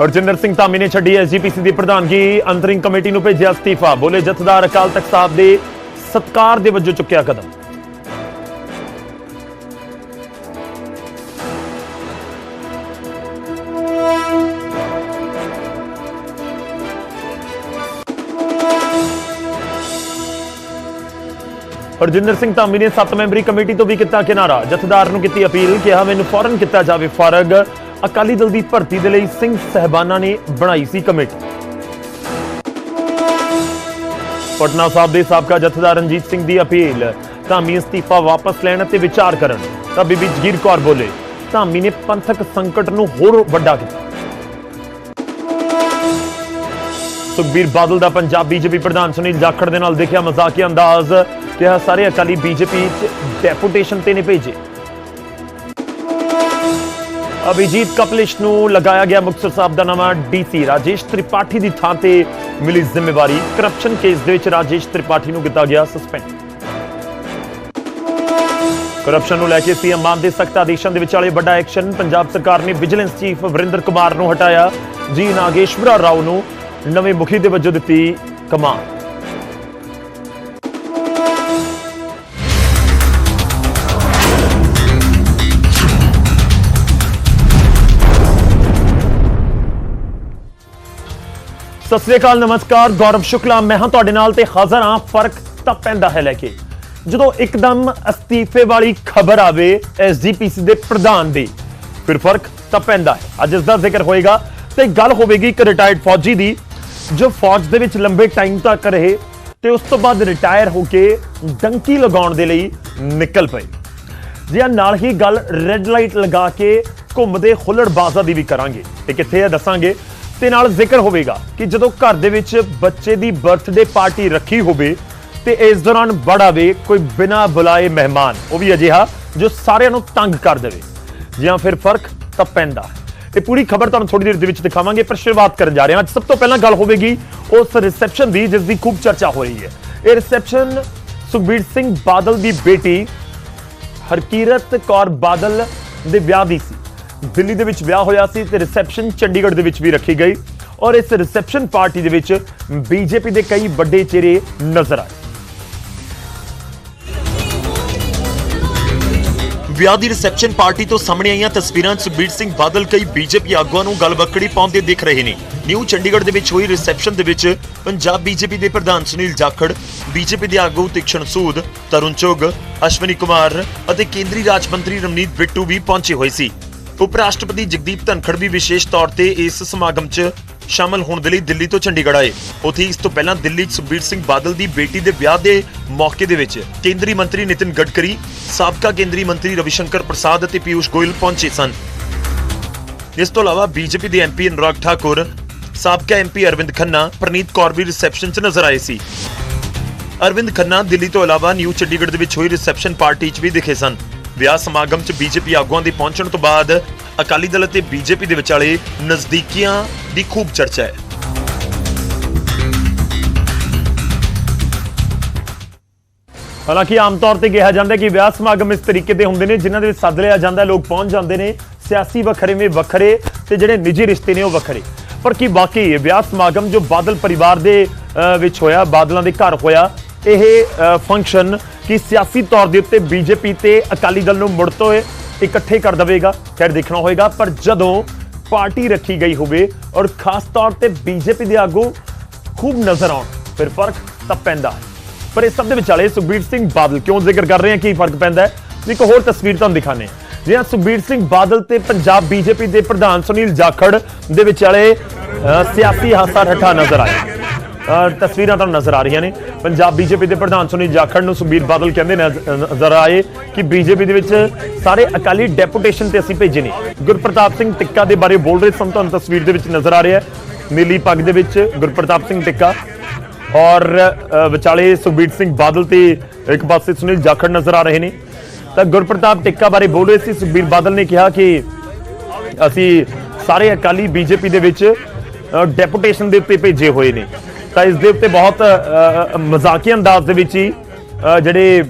ਹਰਜਿੰਦਰ ਸਿੰਘ ਧਾਮੀ ਨੇ ਛੱਡੀ ਐਸਜੀਪੀਸੀ ਦੀ ਪ੍ਰਧਾਨਗੀ। ਅੰਤਰਿੰਗ ਕਮੇਟੀ ਨੂੰ ਭੇਜਿਆ ਅਸਤੀਫਾ। ਬੋਲੇ ਜਥੇਦਾਰ ਅਕਾਲ ਤਖਤ ਸਾਹਿਬ ਦੇ ਸਤਕਾਰ ਦੇ ਵਜੋਂ ਚੁੱਕਿਆ ਕਦਮ। ਹਰਜਿੰਦਰ ਸਿੰਘ ਧਾਮੀ ਨੇ 7 ਮੈਂਬਰੀ ਕਮੇਟੀ ਤੋਂ ਵੀ ਕੀਤਾ ਕਿਨਾਰਾ। ਜਥੇਦਾਰ ਨੂੰ ਕੀਤੀ ਅਪੀਲ ਕਿਹਾ ਮੈਨੂੰ ਫੌਰਨ ਕੀਤਾ ਜਾਵੇ ਫਰਗ। ਅਕਾਲੀ ਦਲ ਦੀ ਭਰਤੀ ਦੇ ਲਈ ਸਿੰਘ ਸਹਿਬਾਨਾ ਨੇ ਬਣਾਈ ਸੀ ਕਮੇਟੀ। ਪਟਨਾ ਸਾਹਿਬ ਦੇ ਸਾਬਕਾ ਜਥੇਦਾਰ ਰਣਜੀਤ ਸਿੰਘ ਦੀ ਅਪੀਲ, ਧਾਮੀ ਅਸਤੀਫਾ ਵਾਪਸ ਲੈਣ ਅਤੇ ਵਿਚਾਰ ਕਰਨ। ਤਾਂ ਬੀਬੀ ਜਗੀਰ ਕੌਰ ਬੋਲੇ, ਧਾਮੀ ਨੇ ਪੰਥਕ ਸੰਕਟ ਨੂੰ ਹੋਰ ਵੱਡਾ ਕੀਤਾ। ਸੁਖਬੀਰ ਬਾਦਲ ਦਾ ਪੰਜਾਬ ਬੀਜੇਪੀ ਪ੍ਰਧਾਨ ਸੁਨੀਲ ਜਾਖੜ ਦੇ ਨਾਲ ਦੇਖਿਆ ਮਜ਼ਾਕੀਆ ਅੰਦਾਜ਼, ਕਿਹਾ ਸਾਰੇ ਅਕਾਲੀ ਬੀਜੇਪੀ ਚ ਡੈਪੂਟੇਸ਼ਨ ਤੇ ਨੇ ਭੇਜੇ। ਅਭਿਜੀਤ ਕਪਲਿਸ਼ ਨੂੰ ਲਗਾਇਆ ਗਿਆ ਮੁਕਤਸਰ ਸਾਹਿਬ ਦਾ ਨਵਾਂ ਡੀਸੀ। ਰਾਜੇਸ਼ ਤ੍ਰਿਪਾਠੀ ਦੀ ਥਾਂ ਤੇ ਮਿਲੀ ਜ਼ਿੰਮੇਵਾਰੀ। ਕਰਪਸ਼ਨ ਕੇਸ ਦੇ ਵਿੱਚ ਰਾਜੇਸ਼ ਤ੍ਰਿਪਾਠੀ ਨੂੰ ਕੀਤਾ ਗਿਆ ਸਸਪੈਂਡ ਕਰਪਸ਼ਨ ਨੂੰ ਲੈ ਕੇ ਸੀਐਮ ਮਾਨ ਦੇ ਸਖਤ ਆਦੇਸ਼ਾਂ ਦੇ ਵਿਚਾਲੇ ਵੱਡਾ ਐਕਸ਼ਨ ਪੰਜਾਬ ਸਰਕਾਰ ਨੇ ਵਿਜੀਲੈਂਸ ਚੀਫ ਵਰਿੰਦਰ ਕੁਮਾਰ ਨੂੰ ਹਟਾਇਆ। ਜੀ ਨਾਗੇਸ਼ਵਰਾ ਰਾਓ ਨੂੰ ਨਵੇਂ ਮੁਖੀ ਦੇ ਵਜੋਂ ਦਿੱਤੀ ਕਮਾਨ। ਸਤਿ ਸ੍ਰੀ ਅਕਾਲ, ਨਮਸਕਾਰ, ਗੌਰਵ ਸ਼ੁਕਲਾ। ਮੈਂ ਹਾਂ ਤੁਹਾਡੇ ਨਾਲ ਤੇ ਹਾਜ਼ਰ ਹਾਂ। ਫ਼ਰਕ ਤਾਂ ਪੈਂਦਾ ਹੈ ਲੈ ਕੇ। ਜਦੋਂ ਇੱਕਦਮ ਅਸਤੀਫੇ ਵਾਲੀ ਖਬਰ ਆਵੇ ਐਸਜੀਪੀਸੀ ਦੇ ਪ੍ਰਧਾਨ ਦੀ, ਫਿਰ ਫ਼ਰਕ ਤਾਂ ਪੈਂਦਾ ਹੈ। ਅੱਜ ਇਸ ਦਾ ਜ਼ਿਕਰ ਹੋਏਗਾ ਤੇ ਗੱਲ ਹੋਵੇਗੀ ਇੱਕ ਰਿਟਾਇਰਡ ਫੌਜੀ ਦੀ, ਜੋ ਫੌਜ ਦੇ ਵਿੱਚ ਲੰਬੇ ਟਾਈਮ ਤੱਕ ਰਹੇ ਤੇ ਉਸ ਤੋਂ ਬਾਅਦ ਰਿਟਾਇਰ ਹੋ ਕੇ ਡੰਕੀ ਲਗਾਉਣ ਦੇ ਲਈ ਨਿਕਲ ਪਏ। ਜੀ ਨਾਲ ਹੀ ਗੱਲ ਰੈੱਡ ਲਾਈਟ ਲਗਾ ਕੇ ਘੁੰਮਦੇ ਹੁੱਲੜਬਾਜ਼ਾਂ ਦੀ ਵੀ ਕਰਾਂਗੇ। ਇਹ ਕਿੱਥੇ ਹੈ ਦੱਸਾਂਗੇ? ਤੇ ਨਾਲ ਜ਼ਿਕਰ ਹੋਵੇਗਾ ਕਿ ਜਦੋਂ ਘਰ ਦੇ ਵਿੱਚ ਬੱਚੇ ਦੀ ਬਰਥਡੇ ਪਾਰਟੀ ਰੱਖੀ ਹੋਵੇ ਤੇ ਇਸ ਦੌਰਾਨ ਬੜਾਵੇ ਕੋਈ ਬਿਨਾ ਬੁਲਾਏ ਮਹਿਮਾਨ, ਉਹ ਵੀ ਅਜਿਹਾ ਜੋ ਸਾਰਿਆਂ ਨੂੰ ਤੰਗ ਕਰ ਦੇਵੇ। ਜਾਂ ਫਿਰ ਫ਼ਰਕ ਤਾਂ ਪੈਂਦਾ ਇਹ ਪੂਰੀ ਖਬਰ ਤੁਹਾਨੂੰ ਥੋੜੀ ਦੇਰ ਦੇ ਵਿੱਚ ਦਿਖਾਵਾਂਗੇ, ਪਰ ਸ਼ੁਰੂਆਤ ਕਰਨ ਜਾ ਰਹੇ ਹਾਂ। ਅੱਜ ਸਭ ਤੋਂ ਪਹਿਲਾਂ ਗੱਲ ਹੋਵੇਗੀ ਉਸ ਰਿਸੈਪਸ਼ਨ ਦੀ, ਜਿਸ ਦੀ ਖੂਬ ਚਰਚਾ ਹੋ ਰਹੀ ਹੈ। ਇਹ ਰਿਸੈਪਸ਼ਨ ਸੁਖਬੀਰ ਸਿੰਘ ਬਾਦਲ ਦੀ ਬੇਟੀ ਹਰਕੀਰਤ ਕੌਰ ਬਾਦਲ ਦੇ ਵਿਆਹ ਦੀ ਸੀ। ਦਿੱਲੀ ਦੇ ਵਿੱਚ ਵਿਆਹ ਹੋਇਆ ਸੀ ਤੇ ਰਿਸੈਪਸ਼ਨ ਚੰਡੀਗੜ੍ਹ ਦੇ ਵਿੱਚ ਵੀ ਰੱਖੀ ਗਈ ਔਰ ਇਸ ਰਿਸੈਪਸ਼ਨ ਪਾਰਟੀ ਦੇ ਵਿੱਚ ਬੀਜੇਪੀ ਦੇ ਕਈ ਵੱਡੇ ਚਿਹਰੇ ਨਜ਼ਰ ਆਏ। ਵਿਆਹ ਦੀ ਰਿਸੈਪਸ਼ਨ ਪਾਰਟੀ ਤੋਂ ਸਾਹਮਣੇ ਆਈਆਂ ਤਸਵੀਰਾਂ 'ਚ ਸੁਖਬੀਰ ਸਿੰਘ ਬਾਦਲ ਕਈ ਬੀਜੇਪੀ ਆਗੂਆਂ ਨੂੰ ਗਲਵੱਕੜੀ ਪਾਉਂਦੇ ਦਿਖ ਰਹੇ ਨੇ। ਨਿਊ ਚੰਡੀਗੜ੍ਹ ਦੇ ਵਿੱਚ ਹੋਈ ਰਿਸੈਪਸ਼ਨ ਦੇ ਵਿੱਚ ਪੰਜਾਬ ਬੀਜੇਪੀ ਦੇ ਪ੍ਰਧਾਨ ਸੁਨੀਲ ਜਾਖੜ, ਬੀਜੇਪੀ ਦੇ ਆਗੂ ਤਿਕਸ਼ਣ ਸੂਦ, ਤਰੁਣ ਚੁੱਗ, ਅਸ਼ਵਨੀ ਕੁਮਾਰ ਅਤੇ ਕੇਂਦਰੀ ਰਾਜ ਮੰਤਰੀ ਰਮਨੀਤ ਬਿੱਟੂ ਵੀ ਪਹੁੰਚੇ ਹੋਏ ਸੀ। ਉਪ ਰਾਸ਼ਟਰਪਤੀ ਜਗਦੀਪ ਧਨਖੜ ਵੀ ਵਿਸ਼ੇਸ਼ ਤੌਰ ਤੇ ਇਸ ਸਮਾਗਮ 'ਚ ਸ਼ਾਮਲ ਹੋਣ ਦੇ ਲਈ ਦਿੱਲੀ ਤੋਂ ਚੰਡੀਗੜ੍ਹ ਆਏ। ਉੱਥੇ ਇਸ ਤੋਂ ਪਹਿਲਾਂ ਦਿੱਲੀ 'ਚ ਸੁਖਬੀਰ ਸਿੰਘ ਬਾਦਲ ਦੀ ਬੇਟੀ ਦੇ ਵਿਆਹ ਦੇ ਮੌਕੇ ਦੇ ਵਿੱਚ ਕੇਂਦਰੀ ਮੰਤਰੀ ਨਿਤਿਨ ਗਡਕਰੀ, ਸਾਬਕਾ ਕੇਂਦਰੀ ਮੰਤਰੀ ਰਵਿਸ਼ੰਕਰ ਪ੍ਰਸਾਦ ਅਤੇ ਪਿਊਸ਼ ਗੋਇਲ ਪਹੁੰਚੇ ਸਨ। ਇਸ ਤੋਂ ਇਲਾਵਾ ਬੀਜੇਪੀ ਦੇ ਐਮਪੀ ਅਨੁਰਾਗ ਠਾਕੁਰ, ਸਾਬਕਾ ਐਮਪੀ ਅਰਵਿੰਦ ਖੰਨਾ, ਪ੍ਰਨੀਤ ਕੌਰ ਵੀ ਰਿਸੈਪਸ਼ਨ 'ਚ ਨਜ਼ਰ ਆਏ ਸੀ। ਅਰਵਿੰਦ ਖੰਨਾ ਦਿੱਲੀ ਤੋਂ ਇਲਾਵਾ ਨਿਊ ਚੰਡੀਗੜ੍ਹ ਦੇ ਵਿੱਚ ਹੋਈ ਰਿਸੈਪਸ਼ਨ ਪਾਰਟੀ 'ਚ ਵੀ ਦਿਖੇ ਸਨ। ਵਿਆਹ ਸਮਾਗਮ 'ਚ ਬੀਜੇਪੀ ਆਗੂਆਂ ਦੇ ਪਹੁੰਚਣ ਤੋਂ ਬਾਅਦ ਅਕਾਲੀ ਦਲ ਅਤੇ ਬੀਜੇਪੀ ਦੇ ਵਿਚਾਲੇ ਨਜ਼ਦੀਕੀਆਂ ਦੀ ਖੂਬ ਚਰਚਾ ਹੈ। ਹਾਲਾਂਕਿ ਆਮ ਤੌਰ ਤੇ ਕਿਹਾ ਜਾਂਦਾ ਕਿ ਵਿਆਹ ਸਮਾਗਮ ਇਸ ਤਰੀਕੇ ਦੇ ਹੁੰਦੇ ਨੇ ਜਿਨ੍ਹਾਂ ਦੇ ਵਿੱਚ ਸੱਦ ਲਿਆ ਜਾਂਦਾ, ਲੋਕ ਪਹੁੰਚ ਜਾਂਦੇ ਨੇ, ਸਿਆਸੀ ਵਖਰੇਵੇਂ ਵੱਖਰੇ ਤੇ ਜਿਹੜੇ ਨਿੱਜੀ ਰਿਸ਼ਤੇ ਨੇ ਉਹ ਵੱਖਰੇ। ਪਰ ਕੀ ਵਾਕਈ ਇਹ ਵਿਆਹ ਸਮਾਗਮ ਜੋ ਬਾਦਲ ਪਰਿਵਾਰ ਦੇ ਵਿੱਚ ਹੋਇਆ, ਬਾਦਲਾਂ ਦੇ ਘਰ ਹੋਇਆ, ਇਹ ਫੰਕਸ਼ਨ ਕੀ ਸਿਆਸੀ ਤੌਰ ਦੇ ਉੱਤੇ ਬੀਜੇਪੀ ਤੇ ਅਕਾਲੀ ਦਲ ਨੂੰ ਮੁੜ ਤੋਂ ਇਕੱਠੇ ਕਰ ਦੇਵੇਗਾ। ਖੈਰ, ਦੇਖਣਾ ਹੋਏਗਾ, ਪਰ ਜਦੋਂ ਪਾਰਟੀ ਰੱਖੀ ਗਈ ਹੋਵੇ ਔਰ ਖਾਸ ਤੌਰ ਤੇ ਬੀਜੇਪੀ ਦੇ ਆਗੂ ਖੂਬ ਨਜ਼ਰ ਆਉਣ, ਫਿਰ ਫ਼ਰਕ ਤਾਂ ਪੈਂਦਾ ਹੈ। ਪਰ ਇਸ ਸਭ ਦੇ ਵਿਚਾਲੇ ਸੁਖਬੀਰ ਸਿੰਘ ਬਾਦਲ ਕਿਉਂ ਜ਼ਿਕਰ ਕਰ ਰਹੇ ਹਾਂ ਕੀ ਫ਼ਰਕ ਪੈਂਦਾ ਹੈ? ਇੱਕ ਹੋਰ ਤਸਵੀਰ ਤੁਹਾਨੂੰ ਦਿਖਾਣੇ ਜੀ ਹਾਂ, ਸੁਖਬੀਰ ਸਿੰਘ ਬਾਦਲ ਤੇ ਪੰਜਾਬ ਬੀਜੇਪੀ ਦੇ ਪ੍ਰਧਾਨ ਸੁਨੀਲ ਜਾਖੜ ਦੇ ਵਿਚਾਲੇ ਸਿਆਸੀ ਹਾਸਾ ਠੱਠਾ ਨਜ਼ਰ ਆਇਆ। ਤਸਵੀਰਾਂ ਤੁਹਾਨੂੰ ਨਜ਼ਰ ਆ ਰਹੀਆਂ ਨੇ। ਪੰਜਾਬ ਬੀਜੇਪੀ ਦੇ ਪ੍ਰਧਾਨ ਸੁਨੀਲ ਜਾਖੜ ਨੂੰ ਸੁਖਬੀਰ ਬਾਦਲ ਕਹਿੰਦੇ ਨਜ਼- ਨਜ਼ਰ ਆਏ ਕਿ ਬੀਜੇਪੀ ਦੇ ਵਿੱਚ ਸਾਰੇ ਅਕਾਲੀ ਡੈਪੂਟੇਸ਼ਨ ਤੇ ਅਸੀਂ ਭੇਜੇ ਨੇ। ਗੁਰਪ੍ਰਤਾਪ ਸਿੰਘ ਟਿੱਕਾ ਦੇ ਬਾਰੇ ਬੋਲ ਰਹੇ ਸਨ, ਤੁਹਾਨੂੰ ਤਸਵੀਰ ਦੇ ਵਿੱਚ ਨਜ਼ਰ ਆ ਰਿਹਾ ਨੀਲੀ ਪੱਗ ਦੇ ਵਿੱਚ ਗੁਰਪ੍ਰਤਾਪ ਸਿੰਘ ਟਿੱਕਾ ਔਰ ਵਿਚਾਲੇ ਸੁਖਬੀਰ ਸਿੰਘ ਬਾਦਲ ਤੇ ਇੱਕ ਪਾਸੇ ਸੁਨੀਲ ਜਾਖੜ ਨਜ਼ਰ ਆ ਰਹੇ ਨੇ। ਤਾਂ ਗੁਰਪ੍ਰਤਾਪ ਟਿੱਕਾ ਬਾਰੇ ਬੋਲ ਰਹੇ ਸੀ ਸੁਖਬੀਰ ਬਾਦਲ ਨੇ ਕਿਹਾ ਕਿ ਅਸੀਂ ਸਾਰੇ ਅਕਾਲੀ ਬੀਜੇਪੀ ਦੇ ਵਿੱਚ ਡੈਪੂਟੇਸ਼ਨ ਦੇ ਉੱਤੇ ਭੇਜੇ ਹੋਏ ਨੇ। ਤਾਂ ਇਸ ਦੇ ਉੱਤੇ ਬਹੁਤ ਮਜ਼ਾਕੀ ਅੰਦਾਜ਼ ਦੇ ਵਿੱਚ ਹੀ ਜਿਹੜੇ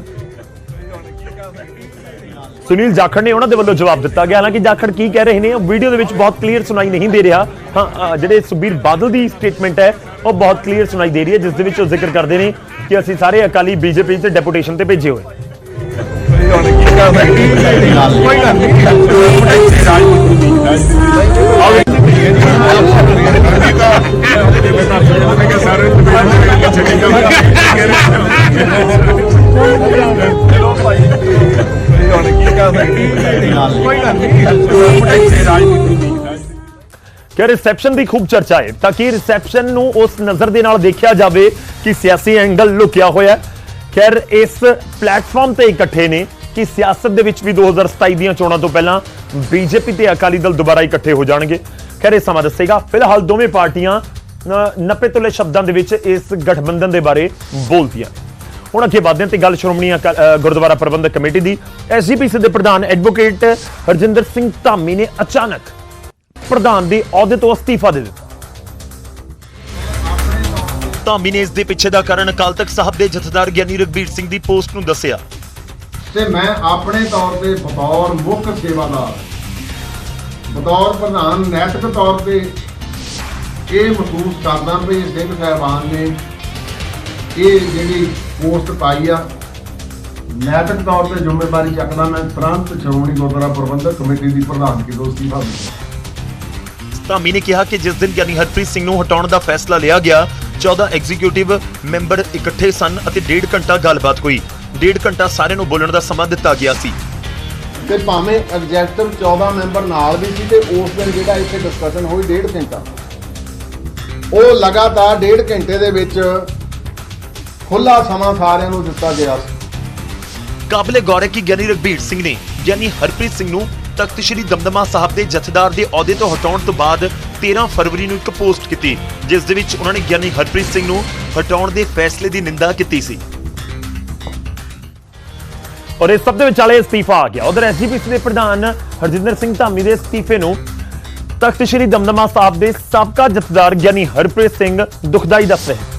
ਸੁਨੀਲ ਜਾਖੜ ਨੇ ਉਹਨਾਂ ਦੇ ਵੱਲੋਂ ਜਵਾਬ ਦਿੱਤਾ ਗਿਆ ਹਾਲਾਂਕਿ ਜਾਖੜ ਕੀ ਕਹਿ ਰਹੇ ਨੇ ਉਹ ਵੀਡੀਓ ਦੇ ਵਿੱਚ ਬਹੁਤ ਕਲੀਅਰ ਸੁਣਾਈ ਨਹੀਂ ਦੇ ਰਿਹਾ ਹਾਂ ਜਿਹੜੇ ਸੁਬੀਰ ਬਾਦਲ ਦੀ ਸਟੇਟਮੈਂਟ ਹੈ ਉਹ ਬਹੁਤ ਕਲੀਅਰ ਸੁਣਾਈ ਦੇ ਰਹੀ ਹੈ ਜਿਸ ਦੇ ਵਿੱਚ ਉਹ ਜ਼ਿਕਰ ਕਰਦੇ ਨੇ ਕਿ ਅਸੀਂ ਸਾਰੇ ਅਕਾਲੀ ਬੀਜੇਪੀ ਤੇ ਡੈਪੂਟੇਸ਼ਨ ਤੇ ਭੇਜੇ ਹੋਏ ਕਿ ਰਿਸੈਪਸ਼ਨ ਦੀ ਖੂਬ ਚਰਚਾ ਹੈ ਤਾਂ ਕਿ ਰਿਸੈਪਸ਼ਨ ਨੂੰ ਉਸ ਨਜ਼ਰ ਦੇ ਨਾਲ ਦੇਖਿਆ ਜਾਵੇ ਕਿ ਸਿਆਸੀ ਐਂਗਲ ਲੁਕਿਆ ਹੋਇਆ ਖੈਰ ਇਸ ਪਲੇਟਫਾਰਮ ਤੇ ਇਕੱਠੇ ਨੇ ਕਿ ਸਿਆਸਤ ਦੇ ਵਿੱਚ ਵੀ 2027 ਦੀਆਂ ਚੋਣਾਂ ਤੋਂ ਪਹਿਲਾਂ ਬੀਜੇਪੀ ਤੇ ਅਕਾਲੀ ਦਲ ਦੁਬਾਰਾ ਇਕੱਠੇ ਹੋ ਜਾਣਗੇ ਖੈਰ ਇਹ ਸਮਾਂ ਦੱਸੇਗਾ। ਫਿਲਹਾਲ ਦੋਵੇਂ ਪਾਰਟੀਆਂ 90 ਤੁਲੇ ਸ਼ਬਦਾਂ ਦੇ ਵਿੱਚ ਇਸ ਗਠਬੰਧਨ ਦੇ ਬਾਰੇ ਬੋਲਦੀਆਂ ਹੁਣ ਅੱਗੇ ਵਧਦੇ ਹਾਂ ਤੇ ਗੱਲ ਸ਼੍ਰੋਮਣੀ ਗੁਰਦੁਆਰਾ ਪ੍ਰਬੰਧਕ ਕਮੇਟੀ ਦੀ। ਐਸਜੀਪੀਸੀ ਦੇ ਪ੍ਰਧਾਨ ਐਡਵੋਕੇਟ ਹਰਜਿੰਦਰ ਸਿੰਘ ਧਾਮੀ ਨੇ ਅਚਾਨਕ ਪ੍ਰਧਾਨ ਦੇ ਅਹੁਦੇ ਤੋਂ ਅਸਤੀਫਾ ਦੇ ਦਿੱਤਾ। ਧਾਮੀ ਨੇ ਇਸ ਦੇ ਪਿੱਛੇ ਦਾ ਕਾਰਨ ਅਕਾਲ ਤਖਤ ਸਾਹਿਬ ਦੇ ਜਥੇਦਾਰ ਗਿਆਨੀ ਰਗਬੀਰ ਸਿੰਘ ਦੀ ਪੋਸਟ ਨੂੰ ਦੱਸਿਆ। ਤੇ ਮੈਂ ਆਪਣੇ ਤੌਰ ਤੇ ਬਤੌਰ ਮੁੱਖ ਸੇਵਾਦਾਰ ਬਤੌਰ ਪ੍ਰਧਾਨ, ਨੈਤਿਕ ਤੌਰ ਤੇ ਇਹ ਮਹਿਸੂਸ ਕਰਦਾ ਵੀ ਸਿੰਘ ਸਾਹਿਬਾਨ ਨੇ ਇਹ ਜਿਹੜੀ ਪੋਸਟ ਪਾਈ ਆ, ਨੈਤਿਕ ਤੌਰ ਤੇ ਜ਼ਿੰਮੇਵਾਰੀ ਚੱਕਦਾ ਮੈਂ ਤੁਰੰਤ ਸ਼੍ਰੋਮਣੀ ਗੁਰਦੁਆਰਾ ਪ੍ਰਬੰਧਕ ਕਮੇਟੀ ਦੀ ਪ੍ਰਧਾਨਗੀ ਤੋਂ ਅਸਤੀਫਾ ਦਿੱਤਾ ਧਾਮੀ ਨੇ ਕਿਹਾ ਕਿ ਜਿਸ ਦਿਨ ਗਿਆਨੀ ਹਰਪ੍ਰੀਤ ਸਿੰਘ ਨੂੰ ਹਟਾਉਣ ਦਾ ਫੈਸਲਾ ਲਿਆ ਗਿਆ 14 ਐਗਜ਼ੀਕਿਊਟਿਵ ਮੈਂਬਰ ਇਕੱਠੇ ਸਨ ਅਤੇ ਡੇਢ ਘੰਟਾ ਗੱਲਬਾਤ ਹੋਈ। ਡੇਢ ਘੰਟਾ ਸਾਰਿਆਂ ਨੂੰ ਬੋਲਣ ਦਾ ਸਮਾਂ ਦਿੱਤਾ ਗਿਆ ਸੀ। ਤੇ ਭਾਵੇਂ ਐਗਜ਼ੈਕਟਿਵ 14 ਮੈਂਬਰ ਨਾਲ ਵੀ ਸੀ ਤੇ ਉਸ ਦਿਨ ਜਿਹੜਾ ਇੱਥੇ ਡਿਸਕਸ਼ਨ ਹੋਈ ਡੇਢ ਘੰਟਾ। ਉਹ ਲਗਾਤਾਰ ਡੇਢ ਘੰਟੇ ਦੇ ਵਿੱਚ ਖੁੱਲਾ ਸਮਾਂ ਸਾਰਿਆਂ ਨੂੰ ਦਿੱਤਾ ਗਿਆ ਸੀ। ਕਾਬਲੇ ਗੌਰ ਹੈ ਕਿ ਗਿਆਨੀ ਰਗਬੀਰ ਸਿੰਘ ਨੇ, ਗਿਆਨੀ ਹਰਪ੍ਰੀਤ ਸਿੰਘ ਨੂੰ ਤਖਤ ਸ੍ਰੀ ਦਮਦਮਾ ਸਾਹਿਬ ਦੇ ਜਥੇਦਾਰ ਦੇ ਅਹੁਦੇ ਤੋਂ ਹਟਾਉਣ ਤੋਂ ਬਾਅਦ 13 ਫਰਵਰੀ ਨੂੰ ਇੱਕ ਪੋਸਟ ਕੀਤੀ, ਜਿਸ ਦੇ ਵਿੱਚ ਉਹਨਾਂ ਨੇ ਗਿਆਨੀ ਹਰਪ੍ਰੀਤ ਸਿੰਘ ਨੂੰ ਹਟਾਉਣ ਦੇ ਫੈਸਲੇ ਦੀ ਨਿੰਦਾ ਕੀਤੀ ਸੀ। ਔਰ ਇਸ ਸਭ ਦੇ ਵਿਚਾਲੇ ਅਸਤੀਫਾ ਆ ਗਿਆ। ਉਧਰ ਐਸਜੀਪੀਸੀ ਦੇ ਪ੍ਰਧਾਨ ਹਰਜਿੰਦਰ ਸਿੰਘ ਧਾਮੀ ਦੇ ਅਸਤੀਫੇ ਨੂੰ ਤਖਤ ਸ੍ਰੀ ਦਮਦਮਾ ਸਾਹਿਬ ਦੇ ਸਾਬਕਾ ਜਥੇਦਾਰ ਗਿਆਨੀ ਹਰਪ੍ਰੀਤ ਸਿੰਘ ਦੁਖਦਾਈ ਦੱਸ ਰਹੇ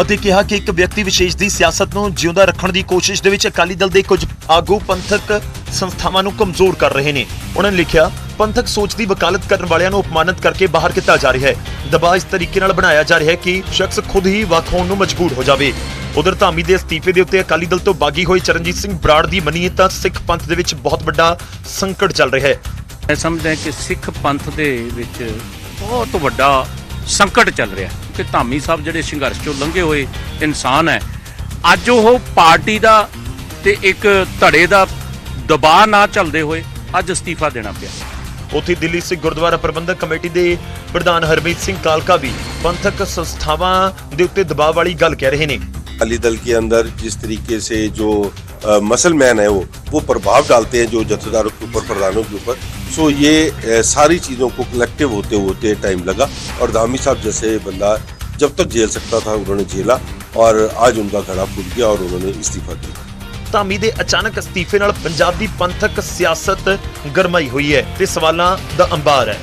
ਅਤੇ ਕਿਹਾ ਕਿ ਇੱਕ ਵਿਅਕਤੀ ਵਿਸ਼ੇਸ਼ ਦੀ ਸਿਆਸਤ ਨੂੰ ਜਿਉਂਦਾ ਰੱਖਣ ਦੀ ਕੋਸ਼ਿਸ਼ ਦੇ ਵਿੱਚ ਅਕਾਲੀ ਦਲ ਦੇ ਕੁਝ ਆਗੂ ਪੰਥਕ ਸੰਸਥਾਵਾਂ ਨੂੰ ਕਮਜ਼ੋਰ ਕਰ ਰਹੇ ਨੇ। ਉਹਨਾਂ ਨੇ ਲਿਖਿਆ, ਪੰਥਕ ਸੋਚ ਦੀ ਵਕਾਲਤ ਕਰਨ ਵਾਲਿਆਂ ਨੂੰ ਅਪਮਾਨਿਤ ਕਰਕੇ ਬਾਹਰ ਕੀਤਾ ਜਾ ਰਿਹਾ ਹੈ। ਦਬਾਅ ਇਸ ਤਰੀਕੇ ਨਾਲ ਬਣਾਇਆ ਜਾ ਰਿਹਾ ਹੈ ਕਿ ਸ਼ਖਸ ਖੁਦ ਹੀ ਵੱਖ ਹੋਣ ਨੂੰ ਮਜਬੂਰ ਹੋ ਜਾਵੇ। ਉਧਰ ਧਾਮੀ ਦੇ ਅਸਤੀਫੇ ਦੇ ਉੱਤੇ ਅਕਾਲੀ ਦਲ ਤੋਂ ਬਾਗੀ ਹੋਏ ਚਰਨਜੀਤ ਸਿੰਘ ਬਰਾੜ ਦੀ ਮੰਨੀਏ ਤਾਂ ਸਿੱਖ ਪੰਥ ਦੇ ਵਿੱਚ ਬਹੁਤ ਵੱਡਾ ਸੰਕਟ ਚੱਲ ਰਿਹਾ ਹੈ। ਮੈਂ ਸਮਝਦਾ ਕਿ ਸਿੱਖ ਪੰਥ ਦੇ ਵਿੱਚ ਬਹੁਤ ਵੱਡਾ ਸੰਕਟ ਚੱਲ ਰਿਹਾ ਹੈ ਕਿ ਧਾਮੀ ਸਾਹਿਬ ਜਿਹੜੇ ਸੰਘਰਸ਼ ਚੋਂ ਲੰਘੇ ਹੋਏ ਇਨਸਾਨ ਹੈ ਅੱਜ ਉਹ ਪਾਰਟੀ ਦਾ ਤੇ ਇੱਕ ਧੜੇ ਦਾ ਦਬਾਅ ਨਾ ਚੱਲਦੇ ਹੋਏ ਅੱਜ ਅਸਤੀਫਾ ਦੇਣਾ ਪਿਆ ਉੱਥੇ ਦਿੱਲੀ ਸਿੱਖ ਗੁਰਦੁਆਰਾ ਪ੍ਰਬੰਧਕ ਕਮੇਟੀ ਦੇ ਪ੍ਰਧਾਨ ਹਰਮੀਤ ਸਿੰਘ ਕਾਲਕਾ ਵੀ ਪੰਥਕ ਸੰਸਥਾਵਾਂ ਦੇ ਉੱਤੇ ਦਬਾਅ ਵਾਲੀ ਗੱਲ ਕਹਿ ਰਹੇ ਨੇ अकाली दल के अंदर जिस तरीके से जो मसल मैन है वो वो प्रभाव डालते हैं जो जथेदारों के ऊपर प्रधानों के ऊपर सो ये अ, सारी चीज़ों को कलेक्टिव होते होते टाइम लगा और धामी साहब जैसे बंदा जब तक झेल सकता था उन्होंने झेला और आज उनका घड़ा फूट गया और उन्होंने इस्तीफा दिया ਧਾਮੀ ਦੇ ਅਚਾਨਕ ਅਸਤੀਫੇ ਨਾਲ ਪੰਜਾਬ ਦੀ ਪੰਥਕ ਸਿਆਸਤ ਗਰਮਾਈ ਹੋਈ ਹੈ ਤੇ ਸਵਾਲਾਂ ਦਾ ਅੰਬਾਰ ਹੈ